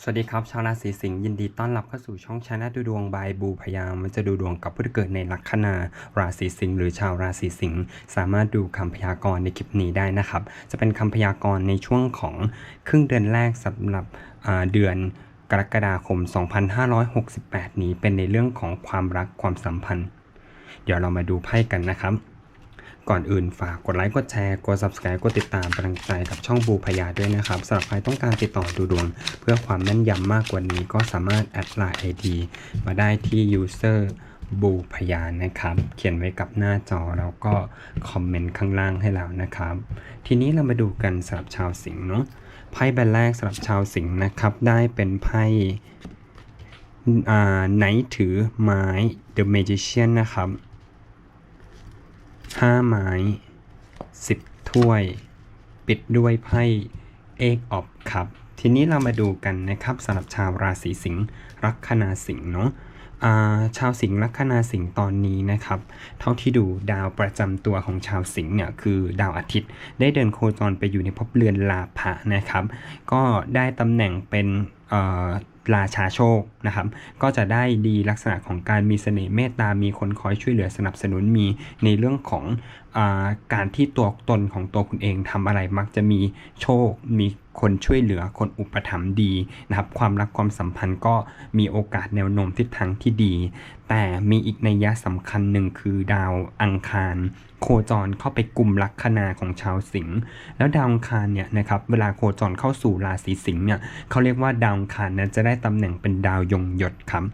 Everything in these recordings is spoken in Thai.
สวัสดีครับ ชาวราศีสิงห์ยินดีต้อนรับเข้าสู่ช่องชาแนลดูดวงบายบูพยามันจะดูดวงกับผู้ที่เกิดในลัคนาราศีสิงห์หรือชาวราศีสิงห์สามารถดูคำพยากรณ์ในคลิปนี้ได้นะครับ จะเป็นคำพยากรณ์ในช่วงของครึ่งเดือนแรกสำหรับเดือนกรกฎาคม 2568 นี้เป็นในเรื่องของความรักความสัมพันธ์ เดี๋ยวเรามาดูไพ่กันนะครับ ก่อนอื่นฝากกดไลค์กดแชร์กด subscribe กดติดตามเป็นกำลังใจกับช่องบูพยาด้วยนะครับสำหรับใครต้องการติดต่อดูดวง เพื่อความแม่นยำมากกว่านี้ก็สามารถแอดไลน์ ID มาได้ที่ user บูพยานะครับ เขียนไว้กับหน้าจอแล้วก็คอมเมนต์ข้างล่างให้แล้วนะครับ ทีนี้เรามาดูกันสำหรับชาวสิงห์เนาะไพ่ใบแรกสำหรับชาวสิงห์นะครับ ได้เป็นไพ่อ่าไนท์ถือไม้ The Magician นะครับ ห้าไม้สิบถ้วย ปิดด้วยไพ่เอกออบครับ ทีนี้เรามาดูกันนะครับสำหรับชาวราศีสิงห์ลัคนาสิงห์เนาะชาวสิงห์ลัคนาสิงห์ตอนนี้นะครับ เท่าที่ดูดาวประจำตัวของชาวสิงห์เนี่ยคือดาวอาทิตย์ ได้เดินโคจรไปอยู่ในภพเรือนลาภะนะครับ ก็ได้ตำแหน่งเป็น ราชาโชคนะครับ ก็จะได้ดีลักษณะของการมีเสน่ห์เมตตา มีคนคอยช่วยเหลือสนับสนุน มีในเรื่องของอการที่ตัวตนของตัวคุณเองทำอะไรมักจะมีโชค มีคนช่วยเหลือ คนอุปถัมภ์ดีนะครับ ความรักความสัมพันธ์ก็มีโอกาสแนวโน้มทิศทางที่ดี แต่มีอีกนัยยะสำคัญหนึ่งคือดาวอังคาร โคจรเข้าไปกลุ่มลัคนาของชาวสิงห์แล้วดาวอังคารเนี่ยนะครับเวลาโคจรเข้าสู่ราศีสิงห์เนี่ยเขาเรียกว่าดาวอังคารนั้นจะได้ตำแหน่งเป็นดาวยงยศครับ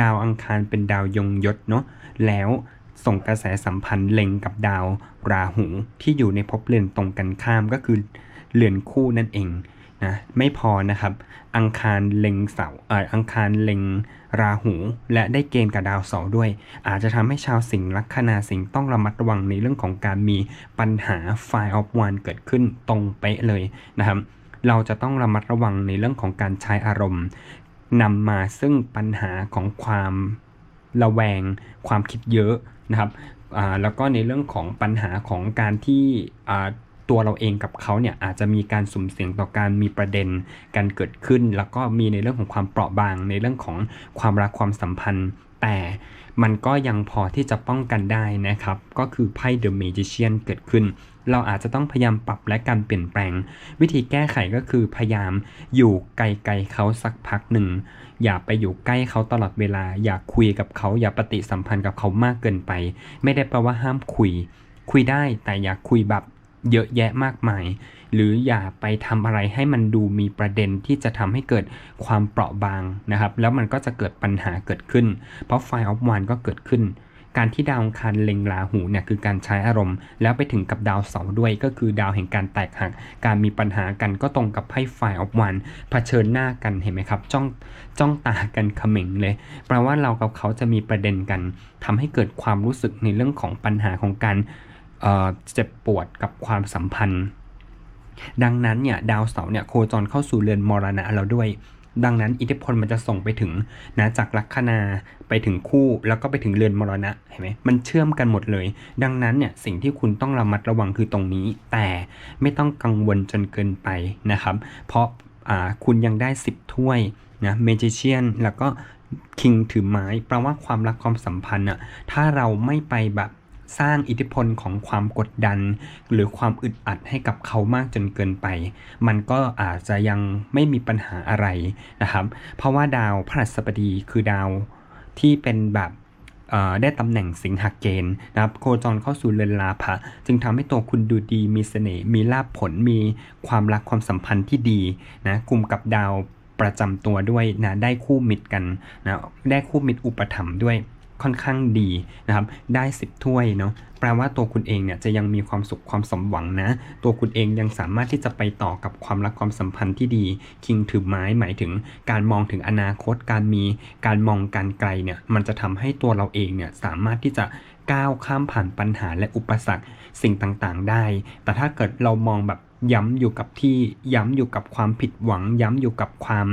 ดาวอังคารเป็นดาวยงยศเนาะแล้วส่งกระแสสัมพันธ์เล็งกับดาวราหูที่อยู่ในภพเรือนตรงกันข้ามก็คือเรือนคู่นั่นเอง นะไม่พอนะครับ อังคารเล็งเสาเอ่ออังคารเล็งราหู และได้เกณฑ์กับดาวเสาร์ด้วย อาจจะทำให้ชาวสิงห์ลัคนาสิงห์ต้องระมัดระวังในเรื่องของการมีปัญหา File of One เกิดขึ้นตรงเป๊ะเลยนะครับ เราจะต้องระมัดระวังในเรื่องของการใช้อารมณ์นำมาซึ่งปัญหาของความระแวง ความคิดเยอะนะครับแล้วก็ในเรื่องของปัญหาของการที่ ตัวเราเองกับเขาเนี่ยอาจจะมีการสุ่มเสี่ยงต่อการมีประเด็นการเกิดขึ้น แล้วก็มีในเรื่องของความเปราะบาง ในเรื่องของความรักความสัมพันธ์ แต่มันก็ยังพอที่จะป้องกันได้นะครับ ก็คือไพ่ The Magician เกิดขึ้น เราอาจจะต้องพยายามปรับและการเปลี่ยนแปลง วิธีแก้ไขก็คือพยายามอยู่ไกลๆเขาสักพักหนึ่ง อย่าไปอยู่ใกล้เขาตลอดเวลา อย่าคุยกับเขา อย่าปฏิสัมพันธ์กับเขามากเกินไป ไม่ได้แปลว่าห้ามคุย คุยได้แต่อย่าคุยแบบ เยอะแยะมากมาย หรืออย่าไปทำอะไรให้มันดูมีประเด็นที่จะทำให้เกิดความเปราะบางนะครับ แล้วมันก็จะเกิดปัญหาเกิดขึ้น เพราะไฟออฟวานก็เกิดขึ้น การที่ดาวอังคารเล็งราหูเนี่ยคือการใช้อารมณ์ แล้วไปถึงกับดาวเสาร์ด้วยก็คือดาวแห่งการแตกหัก การมีปัญหากันก็ตรงกับไพ่ไฟออฟวันเผชิญหน้ากันเห็นไหมครับจ้องจ้องตากันเขม็งเลยแปลว่าเรากับเขาจะมีประเด็นกันทำให้เกิดความรู้สึกในเรื่องของปัญหาของการ เจ็บปวดกับความสัมพันธ์ ดังนั้นเนี่ยดาวเสาร์เนี่ยโคจรเข้าสู่เรือนมรณะเราด้วย ดังนั้นอิทธิพลมันจะส่งไปถึงนะจากลัคนาไปถึงคู่แล้วก็ไปถึงเรือนมรณะเห็นไหมมันเชื่อมกันหมดเลย ดังนั้นเนี่ยสิ่งที่คุณต้องระมัดระวังคือตรงนี้ แต่ไม่ต้องกังวลจนเกินไปนะครับ เพราะาคุณยังได้ 10 ถ้วยนะเมจิเชียนแล้วก็คิงถือไม้แปลว่าความรักความสัมพันธ์อะถ้าเราไม่ไปแบบ สร้างอิทธิพลของความกดดัน หรือความอึดอัดให้กับเขามากจนเกินไป มันก็อาจจะยังไม่มีปัญหาอะไรนะครับ เพราะว่าดาวพฤหัสบดีคือดาวที่เป็นแบบได้ตำแหน่งสิงหเกณฑ์นะครับโคจรเข้าสู่เรือนลาภะจึงทำให้ตัวคุณดูดีมีเสน่ห์มีลาภผลมีความรักความสัมพันธ์ที่ดีนะกลุ่มกับดาวประจำตัวด้วยนะได้คู่มิตรกันนะได้คู่มิตรอุปถัมภ์ด้วย ค่อนข้างดีนะครับ ได้ 10 ถ้วยเนาะ แปลว่าตัวคุณเองเนี่ยจะยังมีความสุขความสมหวังนะ ตัวคุณเองยังสามารถที่จะไปต่อกับความรักความสัมพันธ์ที่ดี คิงถือไม้หมายถึงการมองถึงอนาคต การมี การมองการไกลเนี่ย มันจะทำให้ตัวเราเองเนี่ยสามารถที่จะก้าวข้ามผ่านปัญหาและอุปสรรคสิ่งต่างๆ ได้ แต่ถ้าเกิดเรามองแบบย้ำอยู่กับที่ ย้ำอยู่กับความผิดหวัง ย้ำอยู่กับความ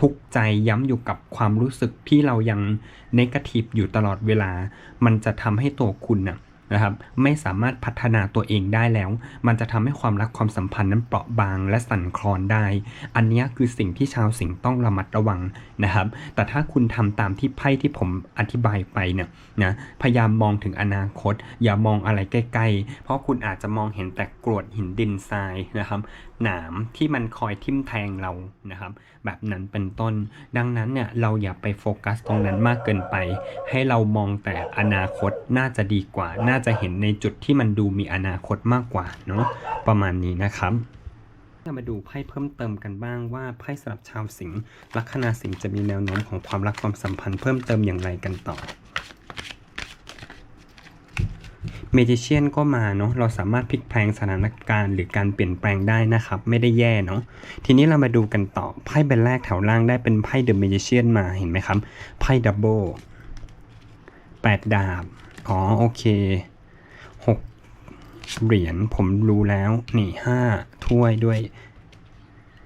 ทุกข์ใจย้ำอยู่กับความรู้สึกที่เรายังเนกาทีฟอยู่ตลอดเวลา มันจะทำให้ตัวคุณน่ะนะครับไม่สามารถพัฒนาตัวเองได้แล้ว มันจะทำให้ความรักความสัมพันธ์นั้นเปราะบางและสั่นคลอนได้ อันนี้คือสิ่งที่ชาวสิงห์ต้องระมัดระวังนะครับ แต่ถ้าคุณทำตามที่ไพ่ที่ผมอธิบายไปเนี่ยนะพยายามมองถึงอนาคต อย่ามองอะไรใกล้ ๆ เพราะคุณอาจจะมองเห็นแต่กรวดหินดินทรายนะครับหนามที่มันคอยทิ่มแทงเรานะครับ แบบนั้นเป็นต้น ดังนั้นเนี่ยเราอย่าไปโฟกัสตรงนั้นมากเกินไป ให้เรามองแต่อนาคตน่าจะดีกว่า น่าจะเห็นในจุดที่มันดูมีอนาคตมากกว่าเนาะประมาณนี้นะครับมาดูไพ่เพิ่มเติมกันบ้างว่าไพ่สำหรับชาวสิงห์ลัคนาสิงห์จะมีแนวโน้มของความรักความสัมพันธ์เพิ่มเติมอย่างไรกันต่อ เมจิเชียนก็มาเนาะเราสามารถพลิกแพลงสถานการณ์หรือการเปลี่ยนแปลงได้นะครับ ไม่ได้แย่เนาะทีนี้เรามาดูกันต่อไพ่ใบแรกแถวล่างได้เป็นไพ่เดอะเมจิเชียนมาเห็นไหมครับไพ่ดับเบิลแปดดาบอ๋อโอเคหกเหรียญผมรู้แล้วนี่ห้าถ้วยด้วย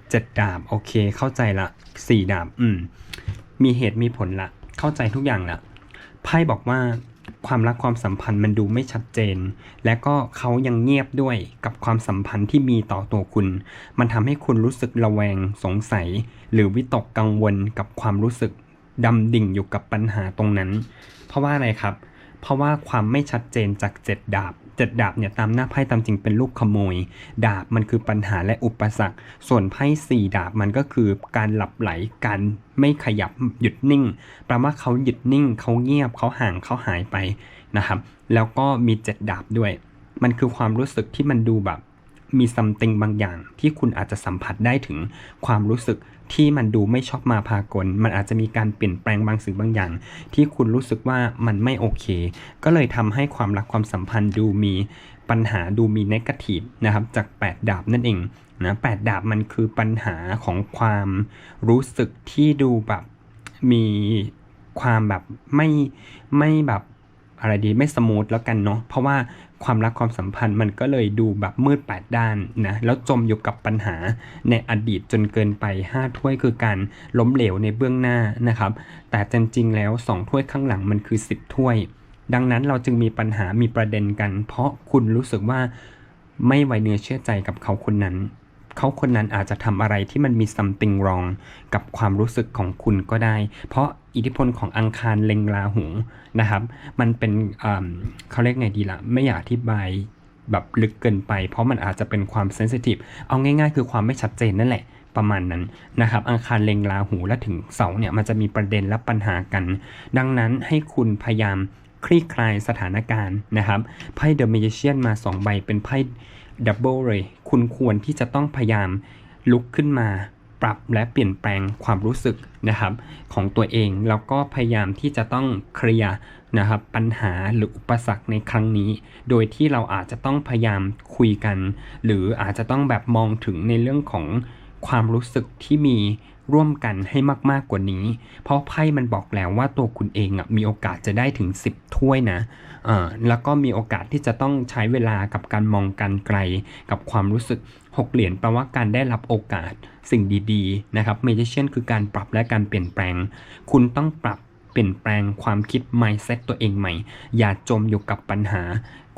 เจ็ดดาบโอเคเข้าใจละสี่ดาบอืมมีเหตุมีผลละ เข้าใจทุกอย่างละไพ่บอกว่า ความรักความสัมพันธ์มันดูไม่ชัดเจน และก็เขายังเงียบด้วยกับความสัมพันธ์ที่มีต่อตัวคุณ มันทำให้คุณรู้สึกระแวงสงสัย หรือวิตกกังวลกับความรู้สึกดำดิ่งอยู่กับปัญหาตรงนั้น เพราะว่าอะไรครับ เพราะว่าความไม่ชัดเจนจากเจ็ดดาบ เจ็ดดาบเนี่ยตามหน้าไพ่ตามจริงเป็นลูกขโมย ดาบมันคือปัญหาและอุปสรรค ส่วนไพ่สี่ดาบมันก็คือการหลับไหลการไม่ขยับหยุดนิ่งแปลว่าเขาหยุดนิ่งเขาเงียบเขาห่างเขาหายไปนะครับ แล้วก็มีเจ็ดดาบด้วย มันคือความรู้สึกที่มันดูแบบมีซัมติงบางอย่างที่คุณอาจจะสัมผัสได้ถึงความรู้สึก ที่มันดูไม่ชอบมาพากล มันอาจจะมีการเปลี่ยนแปลงบางสิ่งบางอย่าง ที่คุณรู้สึกว่ามันไม่โอเค ก็เลยทำให้ความรักความสัมพันธ์ดูมีปัญหาดูมีนกาทีฟนะครับจาก 8 ดาบนั่นเองนะแดาบมันคือปัญหาของความรู้สึกที่ดูแบบมีความแบบไม่ไม่แบบ อะไรดีไม่สมูทแล้วกันเนาะเพราะว่าความรักความสัมพันธ์มันก็เลยดูแบบมืดแปดด้านนะแล้วจมอยู่กับปัญหาในอดีตจนเกินไป 5 ถ้วยคือการล้มเหลวในเบื้องหน้านะครับ แต่จริงๆแล้ว 2 ถ้วยข้างหลังมันคือ 10 ถ้วย ดังนั้นเราจึงมีปัญหามีประเด็นกัน เพราะคุณรู้สึกว่าไม่ไวเนื้อเชื่อใจกับเขาคนนั้น เขาคนนั้นอาจจะทำอะไรที่มันมี something wrong กับความรู้สึกของคุณก็ได้ เพราะอิทธิพลของอังคารเล็งราหูนะครับ มันเป็นเขาเรียกไงดีละ่ะ ไม่อยากอธิบายแบบลึกเกินไป เพราะมันอาจจะเป็นความเซนซิทีฟเอาง่ายๆ คือความไม่ชัดเจนนั่นแหละประมาณนั้นนะครับอังคารเล็งราหูและถึงเสาเนี่ยมันจะมีประเด็นและปัญหากัน ดังนั้นให้คุณพยายามคลี่คลายสถานการณ์นะครับไพ่เดอะเมจิเชียนมา 2 ใบเป็นไพ่ ดับเบิลเลย คุณควรที่จะต้องพยายามลุกขึ้นมาปรับและเปลี่ยนแปลงความรู้สึกนะครับของตัวเอง แล้วก็พยายามที่จะต้องเคลียร์นะครับปัญหาหรืออุปสรรคในครั้งนี้ โดยที่เราอาจจะต้องพยายามคุยกัน หรืออาจจะต้องแบบมองถึงในเรื่องของความรู้สึกที่มี ร่วมกันให้มากๆกว่านี้ เพราะไพ่มันบอกแล้วว่าตัวคุณเองอะมีโอกาสจะได้ถึง 10 ถ้วยนะอ่าแล้วก็มีโอกาสที่จะต้องใช้เวลากับการมองการไกล กับความรู้สึก 6 เหรียญแปลว่าการได้รับโอกาสสิ่งดีๆนะครับเมจิเชียนคือการปรับและการเปลี่ยนแปลง คุณต้องปรับเปลี่ยนแปลงความคิด mindset ตัวเองใหม่ อย่าจมอยู่กับปัญหา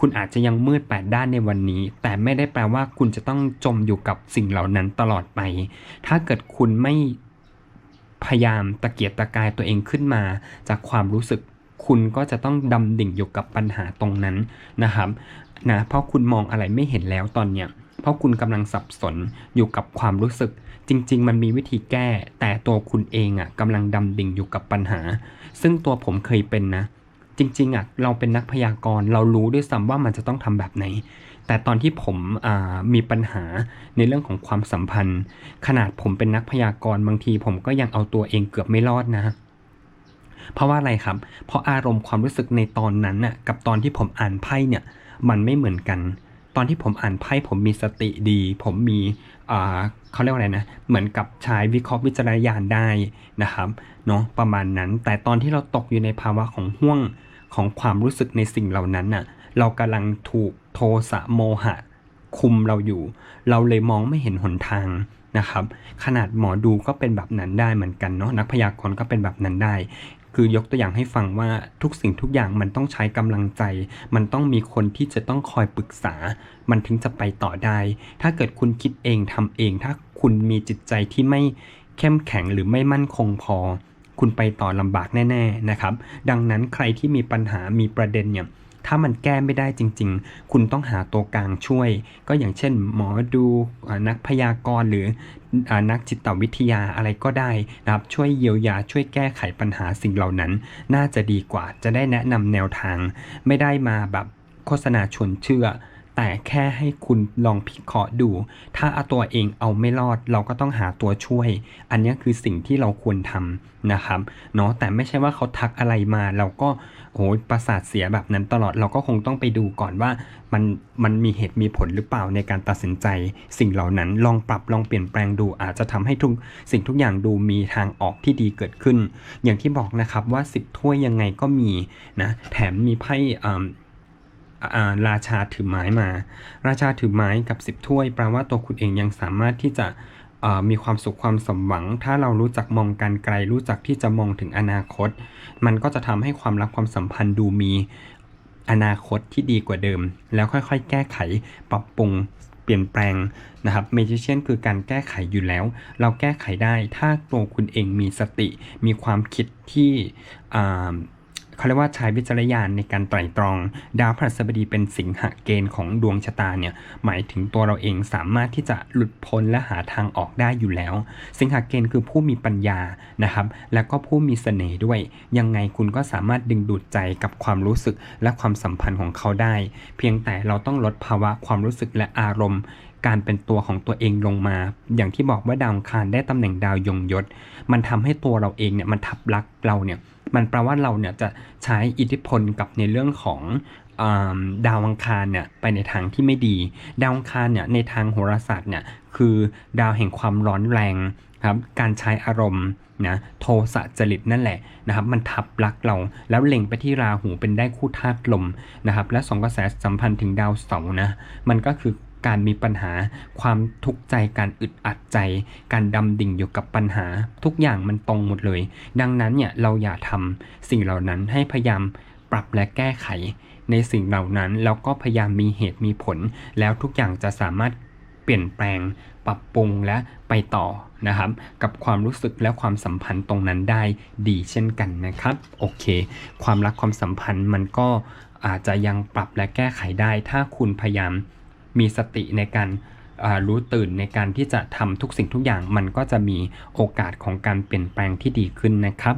คุณอาจจะยังมืดแปดด้านในวันนี้ แต่ไม่ได้แปลว่าคุณจะต้องจมอยู่กับสิ่งเหล่านั้นตลอดไป ถ้าเกิดคุณไม่พยายามตะเกียกตะกายตัวเองขึ้นมา จากความรู้สึกคุณก็จะต้องดำดิ่งอยู่กับปัญหาตรงนั้นนะครับนะเพราะคุณมองอะไรไม่เห็นแล้วตอนเนี้ยเพราะคุณกำลังสับสนอยู่กับความรู้สึก จริง ๆ มันมีวิธีแก้ แต่ตัวคุณเองอะกำลังดำดิ่งอยู่กับปัญหา ซึ่งตัวผมเคยเป็นนะ จริงๆอะเราเป็นนักพยากรณ์เรารู้ด้วยซ้ำว่ามันจะต้องทำแบบไหน แต่ตอนที่ผมมีปัญหาในเรื่องของความสัมพันธ์ ขนาดผมเป็นนักพยากรณ์บางทีผมก็ยังเอาตัวเองเกือบไม่รอดนะ เพราะว่าอะไรครับ เพราะอารมณ์ความรู้สึกในตอนนั้นน่ะกับตอนที่ผมอ่านไพ่เนี่ยมันไม่เหมือนกัน ตอนที่ผมอ่านไพ่ผมมีสติดี ผมมี เขาเรียกว่าอะไรนะ เหมือนกับใช้วิเคราะห์วิจารณญาณได้นะครับเนาะประมาณนั้น แต่ตอนที่เราตกอยู่ในภาวะของห่วงของความรู้สึกในสิ่งเหล่านั้นน่ะ เรากำลังถูกโทสะโมหะคุมเราอยู่ เราเลยมองไม่เห็นหนทางนะครับ ขนาดหมอดูก็เป็นแบบนั้นได้เหมือนกันเนาะนักพยากรณ์ก็เป็นแบบนั้นได้ คือยกตัวอย่างให้ฟังว่าทุกสิ่งทุกอย่างมันต้องใช้กำลังใจ มันต้องมีคนที่จะต้องคอยปรึกษา มันถึงจะไปต่อได้ ถ้าเกิดคุณคิดเองทำเอง ถ้าคุณมีจิตใจที่ไม่เข้มแข็งหรือไม่มั่นคงพอ คุณไปต่อลำบากแน่ๆนะครับ ดังนั้นใครที่มีปัญหามีประเด็นเนี่ยถ้ามันแก้ไม่ได้จริง ๆ คุณต้องหาตัวกลางช่วย ก็อย่างเช่น หมอดูนักพยากรณ์หรือ นักจิตวิทยาอะไรก็ได้นะครับช่วยเยียวยาช่วยแก้ไขปัญหาสิ่งเหล่านั้น น่าจะดีกว่าจะได้แนะนำแนวทาง ไม่ได้มาแบบโฆษณาชวนเชื่อ แต่แค่ให้คุณลองพิเคราะห์ดู ถ้าเอาตัวเองเอาไม่รอดเราก็ต้องหาตัวช่วย อันนี้คือสิ่งที่เราควรทำนะครับเนาะแต่ไม่ใช่ว่าเขาทักอะไรมาเราก็ โหยประสาทเสียแบบนั้นตลอดเราก็คงต้องไปดูก่อนว่ามันมันมีเหตุมีผลหรือเปล่าในการตัดสินใจ สิ่งเหล่านั้นลองปรับลองเปลี่ยนแปลงดูอาจจะทำให้ทุกสิ่งทุกอย่างดูมีทางออกที่ดีเกิดขึ้น อย่างที่บอกนะครับว่า 10 ถ้วยยังไงก็มีนะแถมมีไพ่ราชาถือไม้มา ราชาถือไม้กับ 10 ถ้วยแปลว่าตัวคุณเองยังสามารถที่จะ มีความสุขความสมหวัง ถ้าเรารู้จักมองการไกล รู้จักที่จะมองถึงอนาคต มันก็จะทำให้ความรักความสัมพันธ์ดูมีอนาคตที่ดีกว่าเดิม แล้วค่อยๆ แก้ไขปรับปรุงเปลี่ยนแปลงนะครับเมจิเชียนคือการแก้ไขอยู่แล้ว เราแก้ไขได้ถ้าตัวคุณเองมีสติ มีความคิดที่ เขาเรียกว่าใช้วิจารณญาณในการไตร่ตรอง ดาวพฤหัสบดีเป็นสิงหเกณฑ์ของดวงชะตาเนี่ยหมายถึงตัวเราเองสามารถที่จะหลุดพ้นและหาทางออกได้อยู่แล้ว สิงหเกณฑ์คือผู้มีปัญญานะครับ แล้วก็ผู้มีเสน่ห์ด้วย ยังไงคุณก็สามารถดึงดูดใจกับความรู้สึกและความสัมพันธ์ของเขาได้ เพียงแต่เราต้องลดภาวะความรู้สึกและอารมณ์การเป็นตัวของตัวเองลงมา อย่างที่บอกว่าดาวคารได้ตำแหน่งดาวยงยศ มันทำให้ตัวเราเองเนี่ยมันทับลักเราเนี่ย มันแปลว่าเราเนี่ยจะใช้อิทธิพลกับในเรื่องของดาวอังคารเนี่ยไปในทางที่ไม่ดี ดาวอังคารเนี่ยในทางโหราศาสตร์เนี่ยคือดาวแห่งความร้อนแรงครับการใช้อารมณ์นะโทสะจริตนั่นแหละนะครับมันทับลักเราแล้วเล็งไปที่ราหูเป็นได้คู่ธาตุลมนะครับและสองกระแสสัมพันธ์ถึงดาวเสาร์นะมันก็คือ การมีปัญหา ความทุกข์ใจการอึดอัดใจ การดำดิ่งอยู่กับปัญหา ทุกอย่างมันตรงหมดเลย ดังนั้นเนี่ยเราอย่าทำสิ่งเหล่านั้นให้พยายามปรับและแก้ไข ในสิ่งเหล่านั้นแล้วก็พยายามมีเหตุมีผล แล้วทุกอย่างจะสามารถเปลี่ยนแปลง ปรับปรุงและไปต่อนะครับ กับความรู้สึกและความสัมพันธ์ตรงนั้นได้ดีเช่นกันนะครับ โอเค ความรักความสัมพันธ์มันก็อาจจะยังปรับและแก้ไขได้ ถ้าคุณพยายาม มีสติในการ รู้ตื่นในการที่จะทำทุกสิ่งทุกอย่าง มันก็จะมีโอกาสของการเปลี่ยนแปลงที่ดีขึ้นนะครับ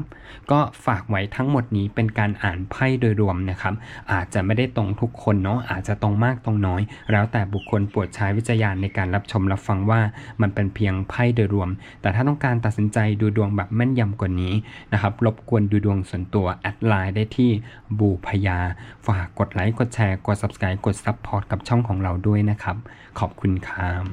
ก็ฝากไว้ทั้งหมดนี้เป็นการอ่านไพ่โดยรวมนะครับ อาจจะไม่ได้ตรงทุกคนเนาะอาจจะตรงมากตรงน้อย แล้วแต่บุคคลปรดใช้วิจารณญาณในการรับชมรับฟังว่ามันเป็นเพียงไพ่โดยรวม แต่ถ้าต้องการตัดสินใจดูดวงแบบแม่นยำกว่านี้นะครับรบกวนดูดวงส่วนตัวแอดไลน์ได้ที่บูพยา ฝากกดไลค์กดแชร์กด subscribe กด support กับช่องของเราด้วยนะครับ ขอบคุณครับ